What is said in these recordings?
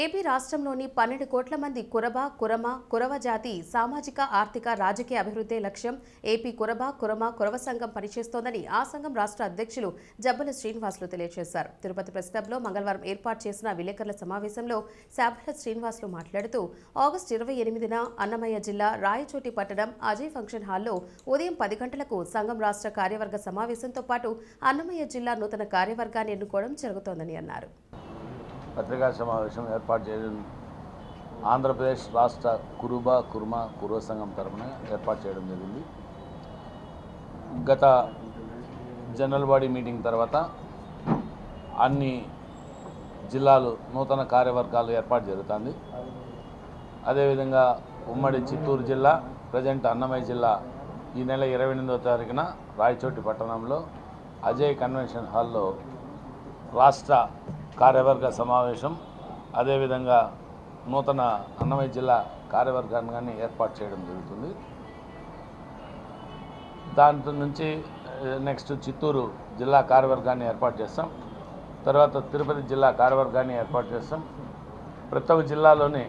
AP రాష్ట్రంలోని పన్నెండు కోట్ల మంది కురబ కురమ కురవ జాతి సామాజిక ఆర్థిక రాజకీయ అభివృద్ధి లక్ష్యం ఏపీ కురబ కురమ కురవ సంఘం పనిచేస్తోందని ఆ సంఘం రాష్ట్ర అధ్యక్షులు జబ్బల శ్రీనివాసులు తెలియజేశారు తిరుపతి ప్రెస్ క్లబ్లో మంగళవారం ఏర్పాటు చేసిన విలేకరుల సమావేశంలో శాబల శ్రీనివాసులు మాట్లాడుతూ ఆగస్టు ఇరవై ఎనిమిదిన అన్నమయ్య జిల్లా రాయచోటి పట్టణం అజయ్ ఫంక్షన్ హాల్లో ఉదయం పది గంటలకు సంఘం రాష్ట్ర కార్యవర్గ సమావేశంతో పాటు అన్నమయ్య జిల్లా నూతన కార్యవర్గాన్ని ఎన్నుకోవడం జరుగుతోందని అన్నారు. పత్రికా సమావేశం ఏర్పాటు చేయడం ఆంధ్రప్రదేశ్ రాష్ట్ర కురుబ కుర్మ కుర్వ సంఘం తరఫున ఏర్పాటు చేయడం జరిగింది. గత జనరల్ బాడీ మీటింగ్ తర్వాత అన్ని జిల్లాలు నూతన కార్యవర్గాలు ఏర్పాటు జరుగుతుంది. అదేవిధంగా ఉమ్మడి చిత్తూరు జిల్లా ప్రజెంట్ అన్నమయ్య జిల్లా ఈ నెల ఇరవై ఎనిమిదో తారీఖున రాయచోటి పట్టణంలో అజయ్ కన్వెన్షన్ హాల్లో రాష్ట్ర కార్యవర్గ సమావేశం అదేవిధంగా నూతన అన్నమయ్య జిల్లా కార్యవర్గాన్ని కానీ ఏర్పాటు చేయడం జరుగుతుంది. దాంతో నుంచి నెక్స్ట్ చిత్తూరు జిల్లా కార్యవర్గాన్ని ఏర్పాటు చేస్తాం. తర్వాత తిరుపతి జిల్లా కార్యవర్గాన్ని ఏర్పాటు చేస్తాం. ప్రతి ఒక్క జిల్లాలోని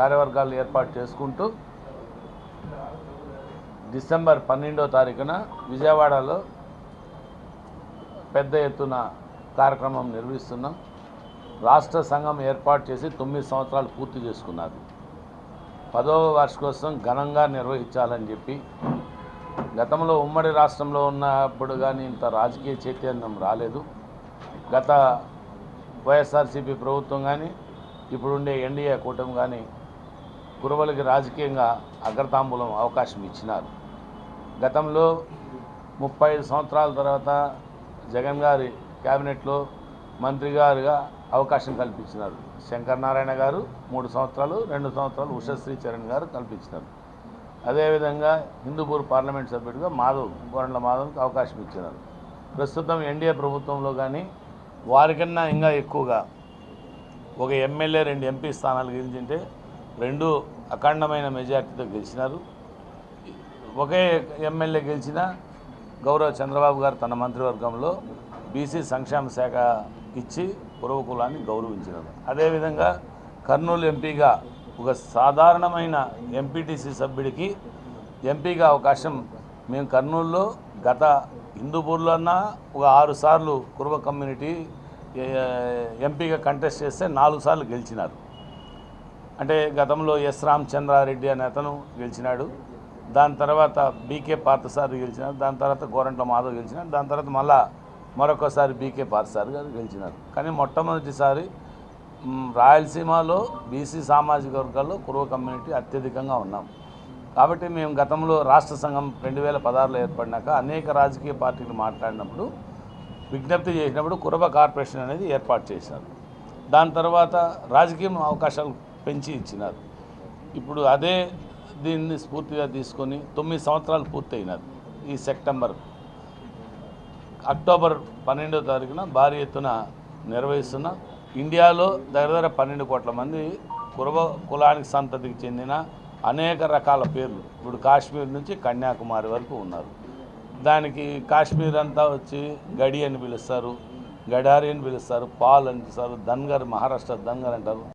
కార్యవర్గాలు ఏర్పాటు చేసుకుంటూ డిసెంబర్ పన్నెండో తారీఖున విజయవాడలో పెద్ద ఎత్తున కార్యక్రమం నిర్వహిస్తున్నాం. రాష్ట్ర సంఘం ఏర్పాటు చేసి తొమ్మిది సంవత్సరాలు పూర్తి చేసుకున్నారు. పదవ వార్షికోత్సవం ఘనంగా నిర్వహించాలని చెప్పి గతంలో ఉమ్మడి రాష్ట్రంలో ఉన్నప్పుడు కానీ ఇంత రాజకీయ చైతన్యం రాలేదు. గత వైఎస్ఆర్సీపీ ప్రభుత్వం కానీ ఇప్పుడుండే ఎన్డీఏ కూటమి కానీ కురవలకి రాజకీయంగా అగ్రతాంబూలం అవకాశం ఇచ్చినారు. గతంలో ముప్పై ఐదు సంవత్సరాల తర్వాత జగన్ గారి క్యాబినెట్లో మంత్రి గారుగా అవకాశం కల్పించినారు. శంకర్ నారాయణ గారు మూడు సంవత్సరాలు రెండు సంవత్సరాలు ఉషశ్రీ చరణ్ గారు కల్పించినారు. అదేవిధంగా హిందూపూర్ పార్లమెంట్ సభ్యుడిగా మాధవ్ గోరంట్ల మాధవ్కి అవకాశం ఇచ్చినారు. ప్రస్తుతం ఎన్డీఏ ప్రభుత్వంలో కానీ వారికన్నా ఇంకా ఎక్కువగా ఒక ఎమ్మెల్యే రెండు ఎంపీ స్థానాలు గెలిచింటే రెండు అఖండమైన మెజార్టీతో గెలిచినారు. ఒకే ఎమ్మెల్యే గెలిచిన గౌరవ చంద్రబాబు గారు తన మంత్రివర్గంలో బీసీ సంక్షేమ శాఖ ఇచ్చి పురవ కులాన్ని గౌరవించినారు అదేవిధంగా కర్నూలు ఎంపీగా ఒక సాధారణమైన ఎంపీటీసీ సభ్యుడికి ఎంపీగా అవకాశం మేము కర్నూలులో గత హిందూపూర్లో అన్నా ఒక ఆరు సార్లు కురువ కమ్యూనిటీ ఎంపీగా కంటెస్ట్ చేస్తే నాలుగు సార్లు గెలిచినారు. అంటే గతంలో ఎస్ రామచంద్రారెడ్డి అనే అతను గెలిచినాడు. దాని తర్వాత బీకే పార్థసారి గెలిచినాడు. దాని తర్వాత గోరంట్ల మాధవ్ గెలిచినాడు. దాని తర్వాత మళ్ళా మరొకసారి బీకే పార్థసారి గారు గెలిచినారు. కానీ మొట్టమొదటిసారి రాయలసీమలో బీసీ సామాజిక వర్గాల్లో కురువ కమ్యూనిటీ అత్యధికంగా ఉన్నాం. కాబట్టి మేము గతంలో రాష్ట్ర సంఘం రెండు వేల పదహారులో ఏర్పడినాక అనేక రాజకీయ పార్టీలు మాట్లాడినప్పుడు విజ్ఞప్తి చేసినప్పుడు కురబ కార్పొరేషన్ అనేది ఏర్పాటు చేశారు. దాని తర్వాత రాజకీయ అవకాశాలు పెంచి ఇచ్చినారు. ఇప్పుడు అదే దీన్ని స్ఫూర్తిగా తీసుకొని తొమ్మిది సంవత్సరాలు పూర్తయినది ఈ సెప్టెంబర్ అక్టోబర్ పన్నెండో తారీఖున భారీ ఎత్తున నిర్వహిస్తున్న ఇండియాలో దగ్గర పన్నెండు కోట్ల మంది కురవ కులానికి సంతతికి చెందిన అనేక రకాల పేర్లు. ఇప్పుడు కాశ్మీర్ నుంచి కన్యాకుమారి వరకు ఉన్నారు. దానికి కాశ్మీర్ అంతా వచ్చి గడి అని పిలుస్తారు గడారి అని పిలుస్తారు పాల్ అని పిలుస్తారు ధన్గర్ మహారాష్ట్ర ధన్గర్ అంటారు.